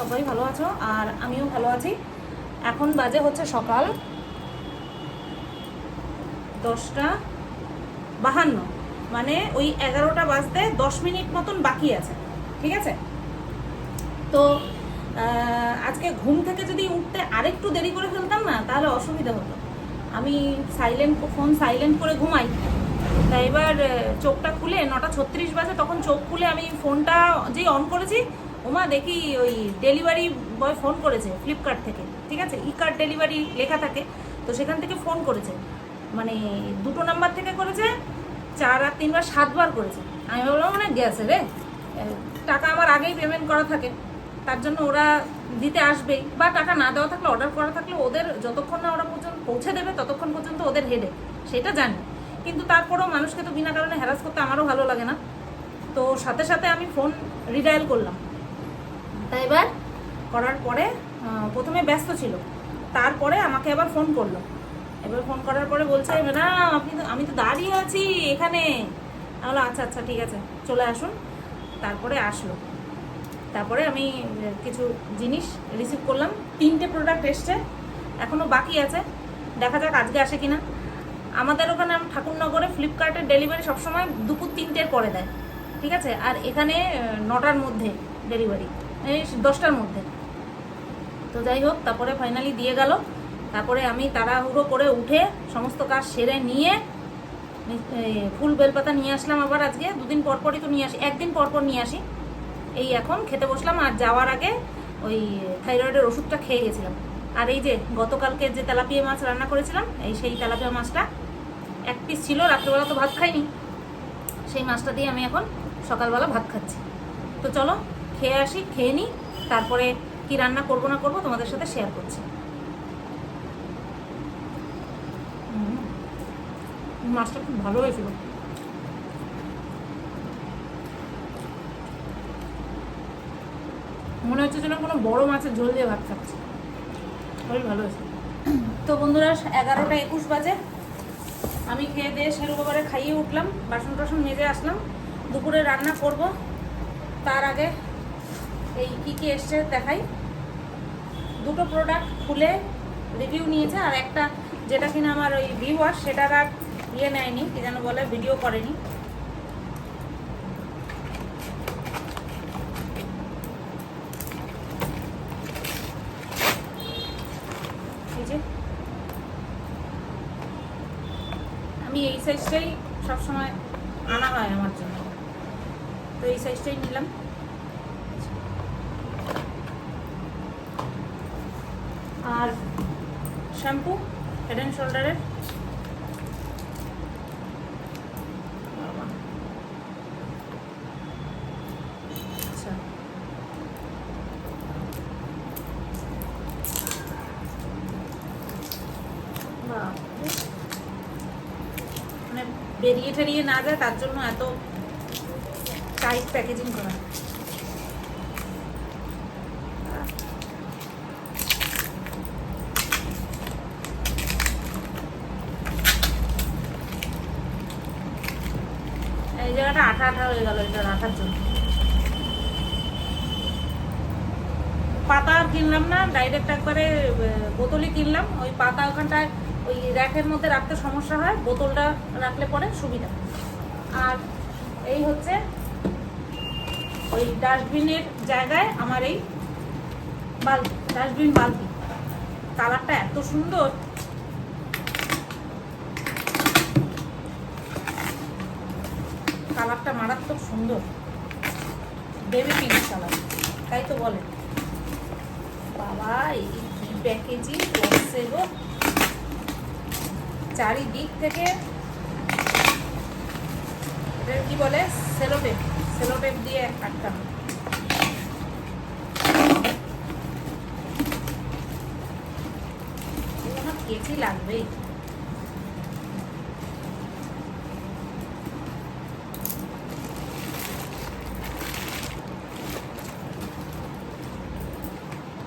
সবাই ভালো আছো? আর আমিও ভালো আছি। এখন বাজে হচ্ছে সকাল দশটা বাহান্ন। মানে ওই এগারোটা বাজতে দশ মিনিট মতন বাকি আছে। ঠিক আছে? তো আজকে ঘুম থেকে যদি উঠতে আরেকটু দেরি করে ফেলতাম না, তাহলে অসুবিধা হতো। আমি সাইলেন্ট ফোন সাইলেন্ট করে ঘুমাই। তা এবার চোখটা খুলে নটা ছত্রিশ বাজে, তখন চোখ খুলে আমি ফোনটা যেই অন করেছি ওমা, দেখি ওই ডেলিভারি বয় ফোন করেছে ফ্লিপকার্ট থেকে, ঠিক আছে? ই কার্ড ডেলিভারি লেখা থাকে, তো সেখান থেকে ফোন করেছে। মানে দুটো নাম্বার থেকে করেছে, চার আর তিনবার সাতবার করেছে। আমি ভাবলাম মানে গেছে রে। টাকা আমার আগেই পেমেন্ট করা থাকে। তার জন্য ওরা দিতে আসবেই। বা টাকা না দেওয়া থাকলে অর্ডার করা থাকলে ওদের যতক্ষণ না ওরা পর্যন্ত পৌঁছে দেবে, ততক্ষণ পর্যন্ত ওদের হেডে সেটা জানি। কিন্তু তারপরেও মানুষকে তো বিনা কারণে হ্যারাস করতে আমারও ভালো লাগে না। তো সাথে সাথে আমি ফোন রিডায়াল করলাম। তাই এবার করার পরে প্রথমে ব্যস্ত ছিল। তারপরে আমাকে আবার ফোন করল। এবার ফোন করার পরে বলছে, ম্যাডাম, আপনি তো, আমি তো দাঁড়িয়ে আছি এখানে। বললাম আচ্ছা আচ্ছা ঠিক আছে, চলে আসুন। তারপরে আসলো। তারপরে আমি কিছু জিনিস রিসিভ করলাম। তিনটে প্রোডাক্ট এসছে এখনও বাকি আছে। দেখা যাক আজকে আসে কিনা। আমাদের ওখানে ঠাকুরনগরে ফ্লিপকার্টের ডেলিভারি সবসময় দুপুর তিনটের পরে দেয়। ঠিক আছে? আর এখানে নটার মধ্যে ডেলিভারি এই দশটার মধ্যে। তো যাই হোক, তারপরে ফাইনালি দিয়ে গেল। তারপরে আমি তাড়াহুড়ো করে উঠে সমস্ত কাজ সেরে নিয়ে ফুল বেলপাতা নিয়ে আসলাম আবার আজকে। দুদিন পর পরই তো নিয়ে আসি, একদিন পর পর নিয়ে আসি। এই এখন খেতে বসলাম আর যাওয়ার আগে ওই থাইরয়েডের ওষুধটা খেয়ে গেছিলাম। আর এই যে গতকালকে যে তেলাপিয়া মাছ রান্না করেছিলাম, এই সেই তেলাপিয়া মাছটা এক পিস ছিল, রাত্রেবেলা তো ভাত খাইনি। সেই মাছটা দিয়ে আমি এখন সকালবেলা ভাত খাচ্ছি। তো চলো খেয়ে আসি, খেয়ে নিই, তারপরে কি রান্না করব না করব তোমাদের সাথে শেয়ার করছি। মাছটা খুব ভালো হয়েছিল। মনে হচ্ছে যেন কোনো বড় মাছের ঝোল দিয়ে ভাত খাচ্ছি। খুবই ভালো হয়েছে। তো বন্ধুরা, এগারোটা একুশ বাজে। আমি খেয়ে দিয়ে শেরু বাবারে খাইয়ে উঠলাম বাসন টাসন মেজে আসলাম। দুপুরে রান্না করব। তার আগে এই কী কী এসছে দেখাই। দুটো প্রোডাক্ট খুলে রিভিউ নিয়েছে, আর একটা যেটা কিনা আমার ওই ভিউয়ার সেটার আর ইয়ে নেয়নি, কি যেন বলে ভিডিও করেনি। আমি এই সাইজটাই সবসময় আনা হয় আমার জন্য। তো এই সাইজটাই নিলাম। আর শ্যাম্পু হেড অ্যান্ড শোল্ডারের বেরিয়ে টেরিয়ে না যায়, তার জন্য এত টাইট প্যাকেজিং করা এই জায়গাটা আঠা আঠা হয়ে গেল, এটা রাখার জন্য। পাতা আর কিনলাম না ডাইরেক্ট একবারে বোতলই কিনলাম। ওই পাতা ওখানটায়, ওই র্যাকের মধ্যে রাখতে সমস্যা হয়, বোতলটা রাখলে পরে সুবিধা। আর এই হচ্ছে, ওই ডাস্টবিনের জায়গায় আমার এই বালতি, ডাস্টবিন বালতি। কালারটা এত সুন্দর কালারটা মারাত্মক সুন্দর। বেবি পিঙ্ক কালার তাই তো বলে। বাবা, এই কি প্যাকেজিং করছে গো। চারিদিক থেকে এটা কি বলে? সেলোটেপ সেলোটেপ দিয়ে আটকানো কেচি লাগবেই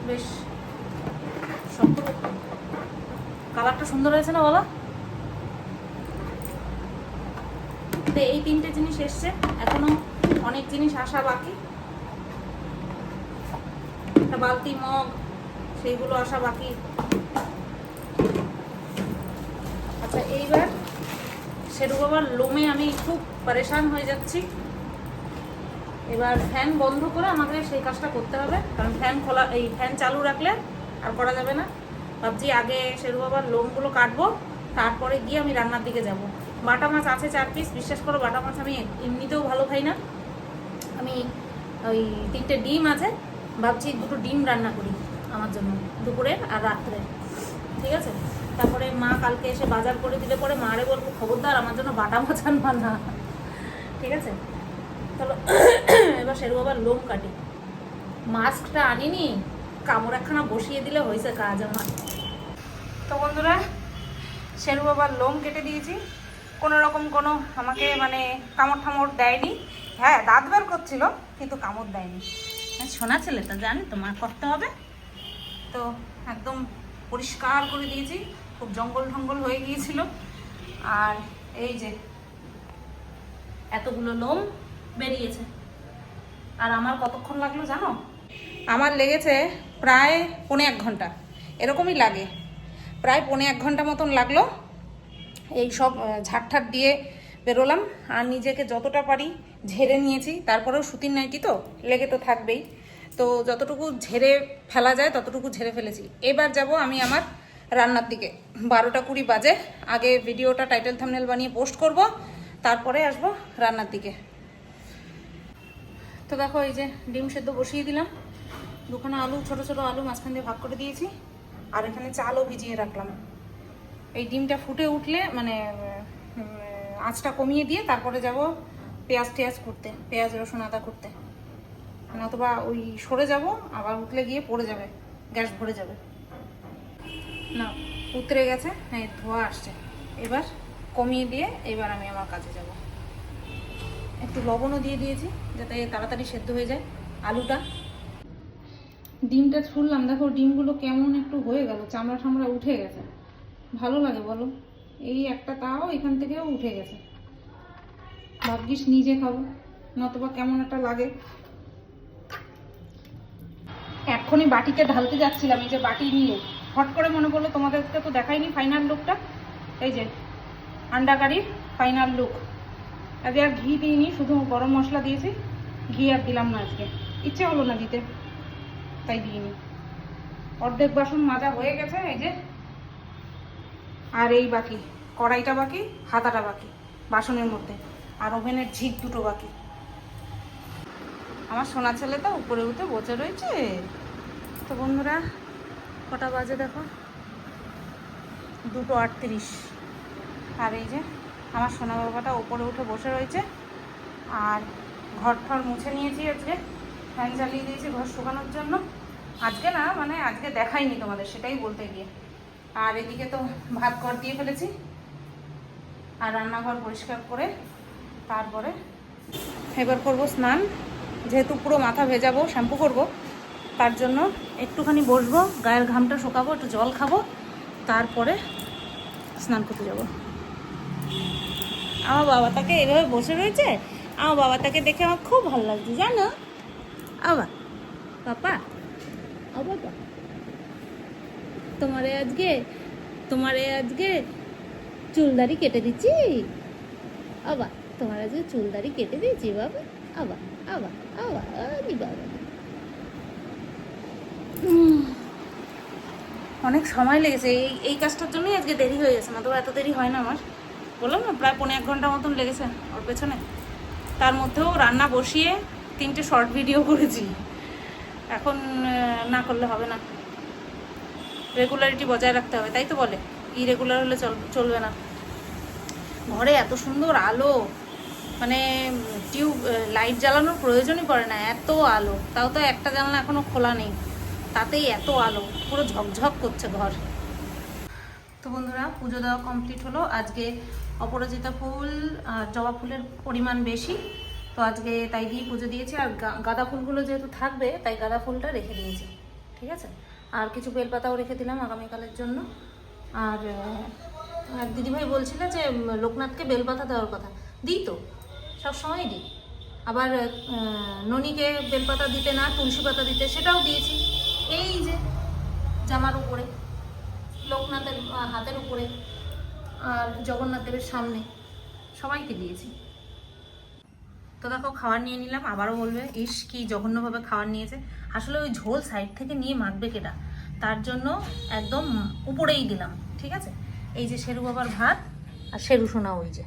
বেশ শক্ত কালারটা সুন্দর হয়েছে না বলো? এই তিনটে জিনিস এসছে, এখনও অনেক জিনিস আসা বাকি। তা বালতি, মগ, সেইগুলো আসা বাকি। আচ্ছা এইবার শেরু বাবার লোমে আমি খুব পরেশান হয়ে যাচ্ছি। এবার ফ্যান বন্ধ করে আমাকে সেই কাজটা করতে হবে, কারণ ফ্যান খোলা, এই ফ্যান চালু রাখলে আর করা যাবে না। ভাবছি আগে শেরু বাবার লোমগুলো কাটবো, তারপরে গিয়ে আমি রান্নার দিকে যাব। বাটা মাছ আছে চার পিস বিশ্বাস করো বাটা মাছ আমি এমনিতেও ভালো খাই না। আমি ওই তিনটে ডিম আছে, ভাবছি দুটো ডিম রান্না করি আমার জন্য দুপুরের আর রাত্রে। ঠিক আছে? তারপরে মা কালকে এসে বাজার করে দিলে পরে মারে বলব, খবরদার, আমার জন্য বাটা মাছ আনবা না। ঠিক আছে? চলো এবার শেরু বাবার লোম কাটি। মাস্কটা আনিনি কামড় একখানা বসিয়ে দিলে হয়েছে কাজ আমার। তো বন্ধুরা শেরু বাবার লোম কেটে দিয়েছি। কোনো রকম কোনো আমাকে মানে কামড় ঠামড় দেয়নি। হ্যাঁ দাঁত বের করছিল কিন্তু কামড় দেয়নি। হ্যাঁ, শোনা ছেলে তো জানি তোমার করতে হবে। তো একদম পরিষ্কার করে দিয়েছি খুব জঙ্গল ঢঙ্গল হয়ে গিয়েছিল। আর এই যে এতগুলো লোম বেরিয়েছে। আর আমার কতক্ষণ লাগল জানো? আমার লেগেছে প্রায় পৌনে এক ঘণ্টা। এরকমই লাগে। প্রায় পৌনে এক ঘণ্টা মতন লাগল। এই সব ঝাড়ঠাট দিয়ে বেরোলাম। আর নিজেকে যতটা পারি ঝেড়ে নিয়েছি। তারপরেও সুতির নাইটি তো, লেগে তো থাকবেই। তো যতটুকু ঝেড়ে ফেলা যায়, ততটুকু ঝেড়ে ফেলেছি। এবার যাব আমি আমার রান্নার দিকে। বারোটা কুড়ি বাজে। আগে ভিডিওটা টাইটেল থামনেল বানিয়ে পোস্ট করব। তারপরে আসব রান্নার দিকে। তো দেখো, এই যে ডিম সেদ্ধ বসিয়ে দিলাম। দুখানা আলু, ছোট ছোট আলু মাঝখান দিয়ে ভাগ করে দিয়েছি। আর এখানে চালও ভিজিয়ে রাখলাম। এই ডিমটা ফুটে উঠলে মানে আঁচটা কমিয়ে দিয়ে তারপরে যাব পেঁয়াজ টেয়াজ করতে, পেঁয়াজ, রসুন, আদা করতে। নতুবা ওই সরে যাব, আবার উঠলে গিয়ে পড়ে যাবে, গ্যাস ভরে যাবে। না, উতরে গেছে হ্যাঁ ধোয়া আসছে। এবার কমিয়ে দিয়ে এবার আমি আমার কাজে যাব। একটু লবণও দিয়ে দিয়েছি, যাতে তাড়াতাড়ি সেদ্ধ হয়ে যায় আলুটা। ডিমটা ছুললাম দেখো ডিমগুলো কেমন একটু হয়ে গেল, চামড়া টামড়া উঠে গেছে। ভালো লাগে বলো, এই একটা তাও এখান থেকেও উঠে গেছে। ভাবছিস নিজে খাব, নতুবা কেমন একটা লাগে। এক্ষুনি বাটিতে ঢালতে যাচ্ছিলাম, এই যে বাটি নিয়ে। হট করে মনে পড়ল তোমাদেরকে তো দেখাইনি ফাইনাল লুকটা এই যে আন্ডা কারির ফাইনাল লুক আজকে আর ঘি দিইনি, শুধু গরম মশলা দিয়েছি, ঘি আর দিলাম না আজকে। ইচ্ছে হলো না দিতে। তাই দিইনি। অর্ধেক বাসন মাজা হয়ে গেছে, এই যে। আর এই বাকি, কড়াইটা বাকি, হাতাটা বাকি, বাসনের মধ্যে। আর ওভেনের ঝিক দুটো বাকি। আমার সোনা ছেলে তো উপরে উঠে বসে রয়েছে। তো বন্ধুরা, কটা বাজে দেখো? দুটো আটত্রিশ। আর এই যে, আমার সোনা বাবাটা উপরে উঠে বসে রয়েছে। আর ঘর ঠর মুছে নিয়েছি আজকে। ফ্যান চালিয়ে দিয়েছি, ঘর শুকানোর জন্য। আজকে না মানে আজকে দেখাইনি তোমাদের, সেটাই বলতে গিয়ে। আর এদিকে তো ভাত ঘর দিয়ে ফেলেছি। আর রান্নাঘর পরিষ্কার করে তারপরে এবার করব স্নান। যেহেতু পুরো মাথা ভেজাবো, শ্যাম্পু করব, তার জন্য একটুখানি বসবো, গায়ের ঘামটা শুকাবো, একটু জল খাব, তারপরে স্নান করতে যাব। আমার বাবা তাকে এভাবে বসে রয়েছে, আমার বাবা তাকে দেখে আমার খুব ভালো লাগছে, জানো? আবার? পাপা? বাবা তোমারে আজকে তোমারে আজকে চুলদারি কেটে দিচ্ছি। আবার? তোমার আজকে চুলদারি কেটে দিয়েছি বাবা। আবার আবার আবার আরে বাবা অনেক সময় লেগেছে। এই এই কাজটার জন্যই আজকে দেরি হয়ে গেছে। না তো এত দেরি হয় না আমার। বললাম না, প্রায় পনেরো এক ঘণ্টা মতন লেগেছে ওর পেছনে। তার মধ্যেও রান্না বসিয়ে তিনটে শর্ট ভিডিও করেছি। এখন না করলে হবে না। রেগুলারিটি বজায় রাখতে হবে, তাই তো বলে? ইরেগুলার হলে চল, চলবে না। ঘরে এত সুন্দর আলো মানে টিউব লাইট জ্বালানোর প্রয়োজনই পড়ে না, এত আলো। তাও তো একটা জানলা এখনও খোলা নেই, তাতেই এত আলো, পুরো ঝকঝক করছে ঘর। তো বন্ধুরা, পুজো দেওয়া কমপ্লিট হলো। আজকে অপরাজিতা ফুল আর জবা ফুলের পরিমাণ বেশি। তো আজকে তাই দিয়ে পুজো দিয়েছি, আর গাঁদা ফুলগুলো যেহেতু থাকবে, তাই গাঁদা ফুলটা রেখে দিয়েছি, ঠিক আছে? আর কিছু বেলপাতাও রেখে দিলাম আগামীকালের জন্য। আর এক দিদিভাই বলছিল যে লোকনাথকে বেলপাতা দেওয়ার কথা। দিই তো সবসময় দিই। আবার ননীকে বেলপাতা দিতে না, তুলসী পাতা দিতে, সেটাও দিয়েছি। এই যে, জামার উপরে, লোকনাথের হাতের উপরে, আর জগন্নাথ দেবের সামনে, সবাইকে দিয়েছি। তো দেখো, খাবার নিয়ে নিলাম, আবারও বলবে, ইস, কি জঘন্যভাবে খাবার নিয়েছে। আসলে ওই ঝোল সাইড থেকে নিয়ে মাখবে কেটা? তার জন্য একদম উপরেই দিলাম, ঠিক আছে? এই যে শেরু বাবার ভাত আর শেরু সোনা ওই যে।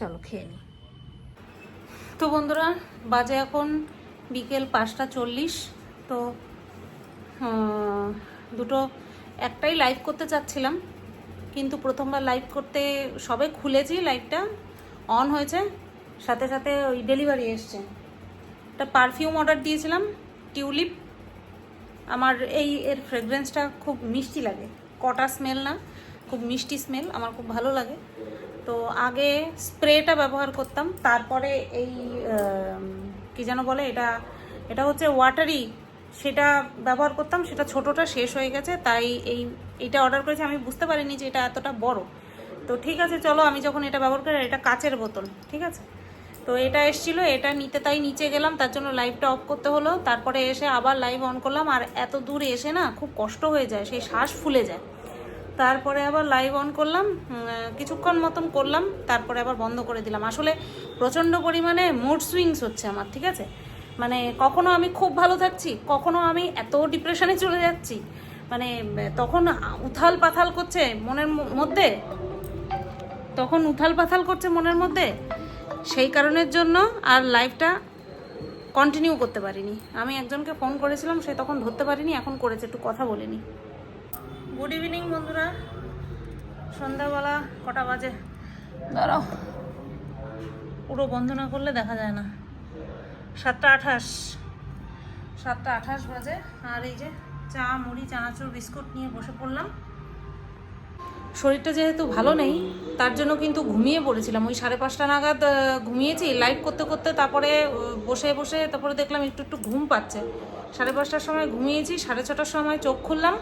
চলো, খেয়ে নিই তো বন্ধুরা, বাজে এখন বিকেল পাঁচটা চল্লিশ, তো দুটো একটাই লাইভ করতে চাচ্ছিলাম, কিন্তু প্রথমবার লাইভ করতে সবে খুলেছি লাইভটা অন হয়েছে। সাথে সাথে ওই ডেলিভারি এসছে। একটা পারফিউম অর্ডার দিয়েছিলাম টিউলিপ আমার এই এর ফ্রেগরেন্সটা খুব মিষ্টি লাগে। কটা স্মেল না, খুব মিষ্টি স্মেল আমার খুব ভালো লাগে। তো আগে স্প্রেটা ব্যবহার করতাম, তারপরে এই কি যেন বলে এটা এটা হচ্ছে ওয়াটারি সেটা ব্যবহার করতাম, সেটা ছোটোটা শেষ হয়ে গেছে, তাই এই এটা অর্ডার করেছি। আমি বুঝতে পারিনি যে এটা এতটা বড়। তো ঠিক আছে, চলো আমি যখন এটা ব্যবহার করি, এটা কাচের বোতল, ঠিক আছে? তো এটা এসছিল, এটা নিতে তাই নিচে গেলাম, তার জন্য লাইভটা অফ করতে হলো। তারপরে এসে আবার লাইভ অন করলাম, আর এত দূর এসে না খুব কষ্ট হয়ে যায়, সেই শ্বাস ফুলে যায়। তারপরে আবার লাইভ অন করলাম কিছুক্ষণ মতন করলাম, তারপরে আবার বন্ধ করে দিলাম। আসলে প্রচণ্ড পরিমাণে মুড সুইংস হচ্ছে আমার, ঠিক আছে? মানে কখনো আমি খুব ভালো থাকছি, কখনো আমি এত ডিপ্রেশনে চলে যাচ্ছি। মানে তখন উথাল পাথাল করছে মনের মধ্যে? তখন উথাল পাথাল করছে মনের মধ্যে? সেই কারণের জন্য আর লাইভটা কন্টিনিউ করতে পারিনি। আমি একজনকে ফোন করেছিলাম, সে তখন ধরতে পারিনি, এখন করেছে, একটু কথা বলিনি। গুড ইভিনিং বন্ধুরা। সন্ধ্যাবেলা কটা বাজে? দাঁড়াও। পুরো বন্ধ না করলে দেখা যায় না। সাতটা আঠাশ। সাতটা আঠাশ বাজে। আর এই যে চা, মুড়ি, চানাচুর, বিস্কুট নিয়ে বসে পড়লাম। শরীরটা যেহেতু ভালো নেই, তার জন্য কিন্তু ঘুমিয়ে পড়েছিলাম। ওই সাড়ে পাঁচটা নাগাদ ঘুমিয়েছি লাইভ করতে করতে তারপরে বসে বসে তারপরে দেখলাম একটু একটু ঘুম পাচ্ছে। সাড়ে পাঁচটার সময় ঘুমিয়েছি, সাড়ে ছটার সময় চোখ খুললাম।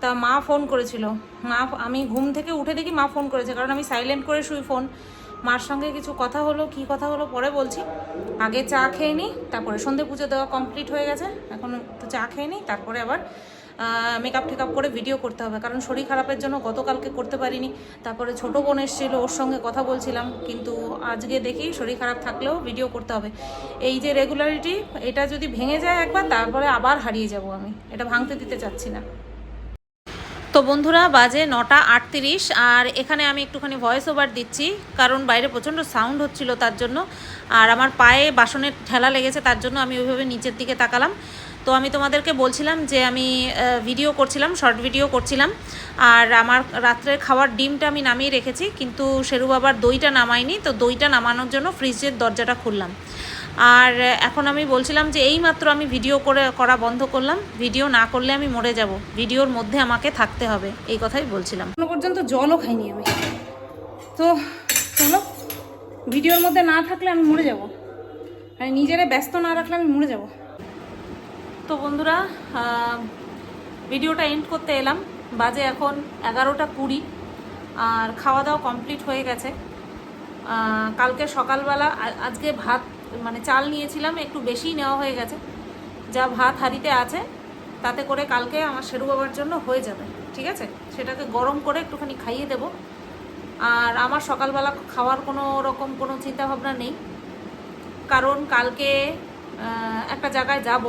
তা মা ফোন করেছিল। মা, আমি ঘুম থেকে উঠে দেখি মা ফোন করেছে, কারণ আমি সাইলেন্ট করে শুই ফোন মার সঙ্গে কিছু কথা হলো, কি কথা হলো পরে বলছি। আগে চা খেয়ে নিই তারপরে সন্ধে পুজো দেওয়া কমপ্লিট হয়ে গেছে, এখন একটু চা খেয়ে নিই তারপরে আবার মেকআপ টেকআপ করে ভিডিও করতে হবে। কারণ শরীর খারাপের জন্য গতকালকে করতে পারিনি। তারপরে ছোট বোন এসেছিল, ওর সঙ্গে কথা বলছিলাম। কিন্তু আজকে দেখি শরীর খারাপ থাকলেও ভিডিও করতে হবে। এই যে রেগুলারিটি এটা যদি ভেঙে যায় একবার, তারপরে আবার হারিয়ে যাব আমি। এটা ভাঙতে দিতে চাচ্ছি না। তো বন্ধুরা, বাজে নটা আটত্রিশ, আর এখানে আমি একটুখানি ভয়েস ওভার দিচ্ছি। কারণ বাইরে প্রচণ্ড সাউন্ড হচ্ছিল তার জন্য। আর আমার পায়ে বাসনের ঠেলা লেগেছে, তার জন্য আমি ওইভাবে নিচের দিকে তাকালাম। তো আমি তোমাদেরকে বলছিলাম যে আমি ভিডিও করছিলাম শর্ট ভিডিও করছিলাম, আর আমার রাত্রের খাওয়ার ডিমটা আমি নামিয়ে রেখেছি, কিন্তু শেরু বাবার দইটা নামাইনি তো দইটা নামানোর জন্য ফ্রিজের দরজাটা খুললাম। আর এখন আমি বলছিলাম যে এই মাত্র আমি ভিডিও করে, করা বন্ধ করলাম ভিডিও না করলে আমি মরে যাব ভিডিওর মধ্যে আমাকে থাকতে হবে, এই কথাই বলছিলাম। এখনও পর্যন্ত জলও খাইনি আমি। তো চলো ভিডিওর মধ্যে না থাকলে আমি মরে যাব। আর নিজেরা ব্যস্ত না রাখলে আমি মরে যাব। তো বন্ধুরা ভিডিওটা এন্ড করতে এলাম। বাজে এখন এগারোটা কুড়ি, আর খাওয়া দাওয়া কমপ্লিট হয়ে গেছে। কালকে সকালবেলা আজকে ভাত মানে চাল নিয়েছিলাম, একটু বেশিই নেওয়া হয়ে গেছে। যা ভাত হাঁড়িতে আছে, তাতে করে কালকে আমার শেরু বাবার জন্য হয়ে যাবে, ঠিক আছে? সেটাকে গরম করে একটুখানি খাইয়ে দেব। আর আমার সকালবেলা খাওয়ার কোনো রকম কোনো চিন্তাভাবনা নেই। কারণ কালকে একটা জায়গায় যাব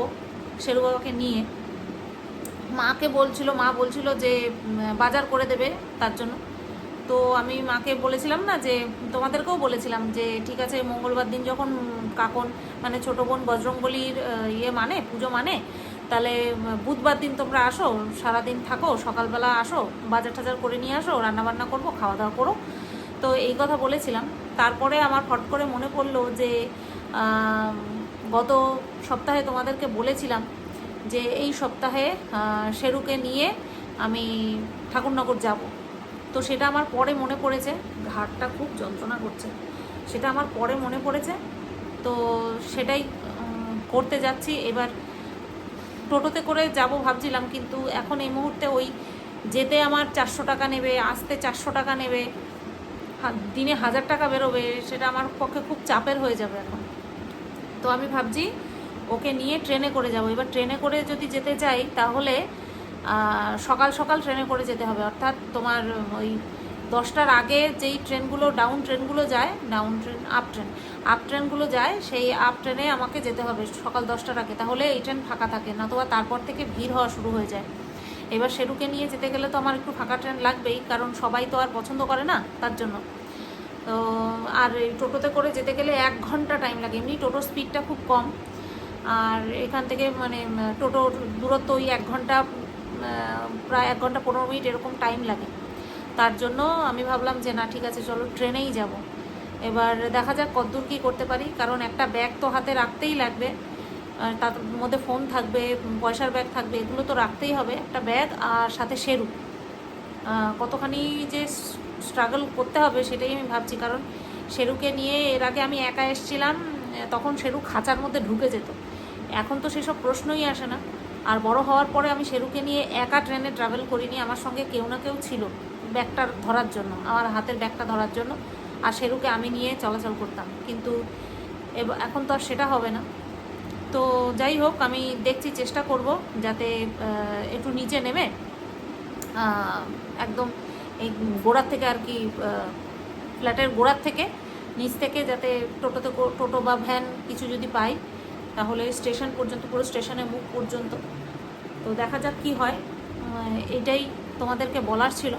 শেরু বাবাকে নিয়ে মাকে বলছিল মা বলছিল যে বাজার করে দেবে তার জন্য। তো আমি মাকে বলেছিলাম না যে তোমাদেরকেও বলেছিলাম যে ঠিক আছে মঙ্গলবার দিন যখন কাকন মানে ছোট বোন বজরংবলির আহ, ইয়ে মানে পুজো মানে তাহলে বুধবার দিন তোমরা আসো সারাদিন থাকো সকালবেলা আসো বাজার টাজার করে নিয়ে আসো রান্নাবান্না করব খাওয়া দাওয়া করো। তো এই কথা বলেছিলাম। তারপরে আমার ফট করে মনে পড়ল যে গত সপ্তাহে তোমাদেরকে বলেছিলাম যে এই সপ্তাহে শেরুকে নিয়ে আমি ঠাকুরনগর যাব। তো সেটা আমার পরে মনে পড়েছে, ঘাটটা খুব যন্ত্রণা করছে। সেটা আমার পরে মনে পড়েছে, তো সেটাই করতে যাচ্ছি। এবার টোটোতে করে যাব ভাবছিলাম, কিন্তু এখন এই মুহূর্তে ওই যেতে আমার চারশো টাকা নেবে, আসতে চারশো টাকা নেবে দিনে হাজার টাকা বেরোবে, সেটা আমার পক্ষে খুব চাপের হয়ে যাবে এখন। তো আমি ভাবছি ওকে নিয়ে ট্রেনে করে যাব। এবার ট্রেনে করে যদি যেতে চাই, তাহলে সকাল সকাল ট্রেনে করে যেতে হবে। অর্থাৎ তোমার ওই দশটার আগে যেই ট্রেনগুলো, ডাউন ট্রেনগুলো যায়, down train, up train, up ট্রেনগুলো যায়, সেই আপ ট্রেনে আমাকে যেতে হবে সকাল দশটার আগে। তাহলে এই ট্রেন ফাঁকা থাকে, নতুবা তারপর থেকে ভিড় হওয়া শুরু হয়ে যায়। এবার শেরুকে নিয়ে যেতে গেলে তো আমার একটু ফাঁকা ট্রেন লাগবেই, কারণ সবাই তো আর পছন্দ করে না, তার জন্য। তো আর এই টোটোতে করে যেতে গেলে এক ঘণ্টা টাইম লাগে। এমনি টোটোর স্পিডটা খুব কম। আর এখান থেকে মানে টোটোর দূরত্ব ওই এক ঘণ্টা প্রায় এক ঘণ্টা পনেরো মিনিট এরকম টাইম লাগে। তার জন্য আমি ভাবলাম যে, না, ঠিক আছে, চলো ট্রেনেই যাব। এবার দেখা যাক কতদূর কী করতে পারি। কারণ একটা ব্যাগ তো হাতে রাখতেই লাগবে। তার মধ্যে ফোন থাকবে পয়সার ব্যাগ থাকবে, এগুলো তো রাখতেই হবে। একটা ব্যাগ আর সাথে সেরু কতখানি যে স্ট্রাগল করতে হবে, সেটাই আমি ভাবছি। কারণ শেরুকে নিয়ে এর আগে আমি একা এসেছিলাম, তখন শেরু খাঁচার মধ্যে ঢুকে যেত। এখন তো সেসব প্রশ্নই আসে না। আর বড় হওয়ার পরে আমি শেরুকে নিয়ে একা ট্রেনে ট্রাভেল করিনি, আমার সঙ্গে কেউ না কেউ ছিল ব্যাগটা ধরার জন্য, আমার হাতের ব্যাগটা ধরার জন্য। আর শেরুকে আমি নিয়ে চলাচল করতাম। কিন্তু এখন তো আর সেটা হবে না। তো যাই হোক, আমি দেখছি চেষ্টা করব যাতে একটু নিচে নেমে একদম এই গোড়ার থেকে আর কি ফ্ল্যাটের গোড়ার থেকে, নিচ থেকে যাতে টোটোতে টোটো বা ভ্যান কিছু যদি পাই, তাহলে স্টেশন পর্যন্ত, পুরো স্টেশনে মুখ পর্যন্ত। তো দেখা যাক কি হয়। এটাই তোমাদেরকে বলার ছিল,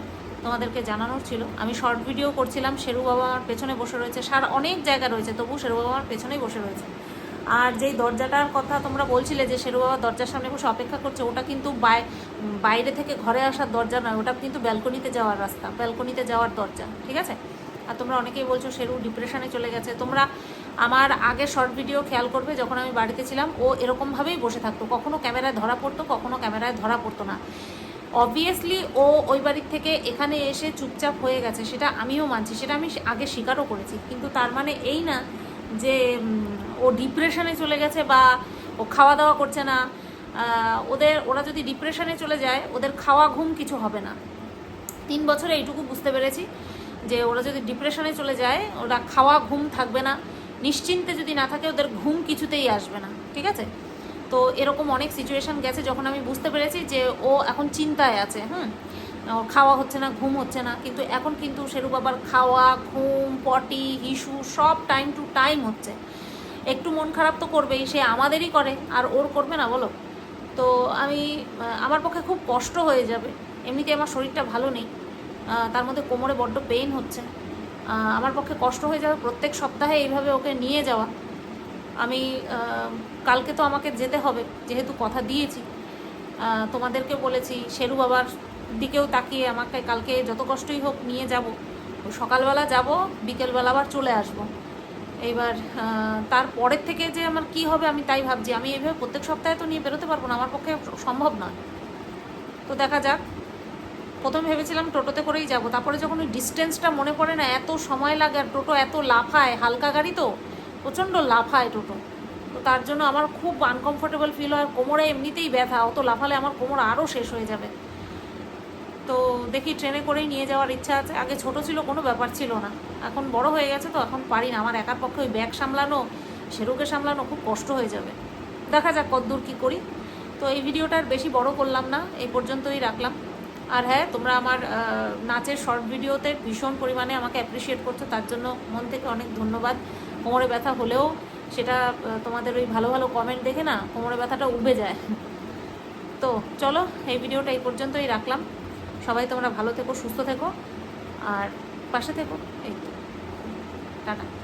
তোমাদেরকে জানানোর ছিল। আমি শর্ট ভিডিও করছিলাম, শেরু বাবা আমার পেছনে বসে রয়েছে। সার অনেক জায়গা রয়েছে তবু শেরু বাবা আমার পেছনেই বসে রয়েছে। আর যেই দরজাটার কথা তোমরা বলছিলে যে শেরু বাবা দরজার সামনে বসে অপেক্ষা করছে, ওটা কিন্তু বাই- বাইরে থেকে ঘরে আসার দরজা নয়, ওটা কিন্তু ব্যালকনিতে যাওয়ার রাস্তা, ব্যালকনিতে যাওয়ার দরজা, ঠিক আছে? আর তোমরা অনেকেই বলছো শেরু ডিপ্রেশনে চলে গেছে। তোমরা আমার আগের শর্ট ভিডিও খেয়াল করবে, যখন আমি বাড়িতে ছিলাম, ও এরকমভাবেই বসে থাকতো। কখনো ক্যামেরায় ধরা পড়তো, কখনো ক্যামেরায় ধরা পড়তো না। অবভিয়াসলি ও ওই বাড়ির থেকে এখানে এসে চুপচাপ হয়ে গেছে, সেটা আমিও মানছি, সেটা আমি আগে স্বীকারও করেছি। কিন্তু তার মানে এই না যে ও ডিপ্রেশনে চলে গেছে বা ও খাওয়া দাওয়া করছে না ওদের, ওরা যদি ডিপ্রেশনে চলে যায়, ওদের খাওয়া ঘুম কিছু হবে না। তিন বছরে এইটুকু বুঝতে পেরেছি যে ওরা যদি ডিপ্রেশনে চলে যায়, ওরা খাওয়া ঘুম থাকবে না। নিশ্চিন্তে যদি না থাকে, ওদের ঘুম কিছুতেই আসবে না, ঠিক আছে? তো এরকম অনেক সিচুয়েশন গেছে যখন আমি বুঝতে পেরেছি যে ও এখন চিন্তায় আছে, হুম? খাওয়া হচ্ছে না, ঘুম হচ্ছে না, কিন্তু এখন কিন্তু শেরু বাবার খাওয়া, ঘুম পটি হিসু সব টাইম টু টাইম হচ্ছে। একটু মন খারাপ তো করবেই, সে আমাদেরই করে, আর ওর করবে না, বলো? তো আমি আমার পক্ষে খুব কষ্ট হয়ে যাবে। এমনিতে আমার শরীরটা ভালো নেই তার মধ্যে কোমরে বড্ড পেইন হচ্ছে। আমার পক্ষে কষ্ট হয়ে যাবে প্রত্যেক সপ্তাহে এইভাবে ওকে নিয়ে যাওয়া। আমি কালকে তো আমাকে যেতে হবে, যেহেতু কথা দিয়েছি। তোমাদেরকে বলেছি, শেরু বাবার দিকেও তাকিয়ে আমাকে কালকে যত কষ্টই হোক নিয়ে যাব। সকালবেলা যাব, বিকেলবেলা আবার চলে আসব। এইবার আহ, তারপরের থেকে যে আমার কি হবে আমি তাই ভাবছি। আমি এইভাবে প্রত্যেক সপ্তাহে তো নিয়ে বেরোতে পারব না আমার পক্ষে সম্ভব নয়। তো দেখা যাক। প্রথমে ভেবেছিলাম টোটোতে করেই যাব তারপরে যখন ওই ডিস্টেন্সটা মনে পড়ে না এত সময় লাগে আর টোটো এত লাফায় হালকা গাড়ি তো প্রচণ্ড লাফায় টোটো। তো তার জন্য আমার খুব আনকমফোর্টেবল ফিল হয় কোমরে এমনিতেই ব্যথা অত লাফালে আমার কোমর আরও শেষ হয়ে যাবে। দেখি ট্রেনে করেই নিয়ে যাওয়ার ইচ্ছা আছে। আগে ছোট ছিল, কোনো ব্যাপার ছিল না। এখন বড় হয়ে গেছে তো, এখন পারি না। আমার একার পক্ষে ওই ব্যাগ সামলানো, সেরুকে সামলানো খুব কষ্ট হয়ে যাবে। দেখা যাক কতদূর কী করি। তো এই ভিডিওটা আর বেশি বড় করলাম না, এই পর্যন্তই রাখলাম। আর হ্যাঁ তোমরা আমার নাচের শর্ট ভিডিওতে ভীষণ পরিমাণে আমাকে অ্যাপ্রিসিয়েট করছ, তার জন্য মন থেকে অনেক ধন্যবাদ। কোমরে ব্যথা হলেও সেটা তোমাদের ওই ভালো ভালো কমেন্ট দেখে না কোমরে ব্যথাটা উবে যায়। তো চলো, এই ভিডিওটা এই পর্যন্তই রাখলাম। সবাই তোমরা ভালো থেকো সুস্থ থেকো আর পাশে থেকো। এই টাটা।